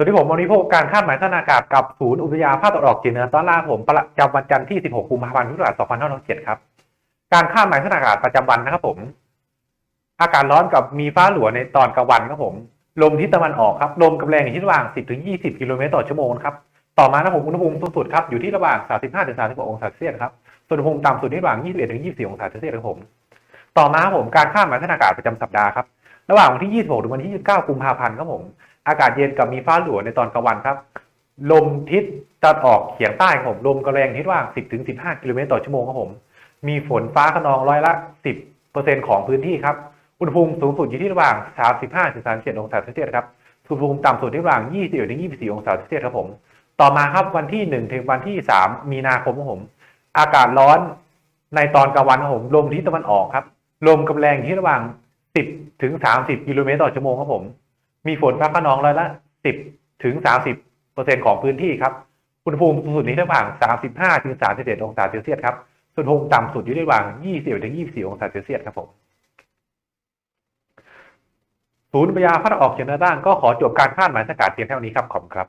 สวัสดีผมวันนี้พบกับการคาดหมายสถานอากาศกับศูนย์อุทยานภาคตะวันออกเฉียงเหนือตอนล่างผมประจำวันจันทร์ที่ 16 กุมภาพันธ์ พุทธศักราช 2567 ครับ การคาดหมายสถานอากาศประจำวันนะครับผม อากาศร้อนกับมีฟ้าหลัวในตอนกลางวันครับผม ลมทิศตะวันออกครับ ลมกำแรงอยู่ที่ระหว่าง 10-20 กิโลเมตรต่อชั่วโมงครับ ต่อมานะผมอุณหภูมิสูงสุดครับอยู่ที่ระหว่าง 35-36 องศาเซลเซียสครับ ส่วนอุณหภูมิต่ำสุดที่ระหว่าง 21-24 องศาเซลเซียสครับผม ต่อมาครับผมการคาดหมายสถานอากาศประจำสัปดาห์ครับระหว่างวันที่ 26 ถึงวันที่ 29 กุมภาพันธ์ครับผม อากาศเย็นกับมีฟ้าหลัวในตอนกลางวันครับ ลมทิศตะวันออกเฉียงใต้ครับผมลมกระแรงทิศว่าง 10ถึง15 กิโลเมตรต่อชั่วโมงครับผม มีฝนฟ้าขนองร้อยละ 10ของพื้นที่ครับ อุณหภูมิสูงสุดอยู่ที่ระหว่าง 35ถึง37 องศาเซลเซียสครับ อุณหภูมิต่ำสุดที่ระหว่าง 21-24 องศาเซลเซียสครับผม ต่อมาครับวันที่ 1 ถึงวันที่ 3 มีนาคมครับผม อากาศร้อนในตอนกลางวันครับผม ลมทิศตะวันออกครับ ลมกำแรงที่ระหว่าง 10ถึง30 กิโลเมตรต่อชั่วโมงครับผม มีฝนฟ้าขนองร้อยละสิบถึงสามสิบเปอร์เซ็นต์ของพื้นที่ครับอุณหภูมิสูงสุดนี้ระหว่างสามสิบห้าถึงสามสิบเจ็ดองศาเซลเซียสครับ ส่วนอุณหภูมิต่ำสุดอยู่ระหว่างยี่สิบถึงยี่สี่องศาเซลเซียสครับผมศูนย์พยาพัดออกเฉียงเหนือด้านก็ขอจบการคาดหมายสถานอากาศเพียงเท่านี้ครับ ขอบครับ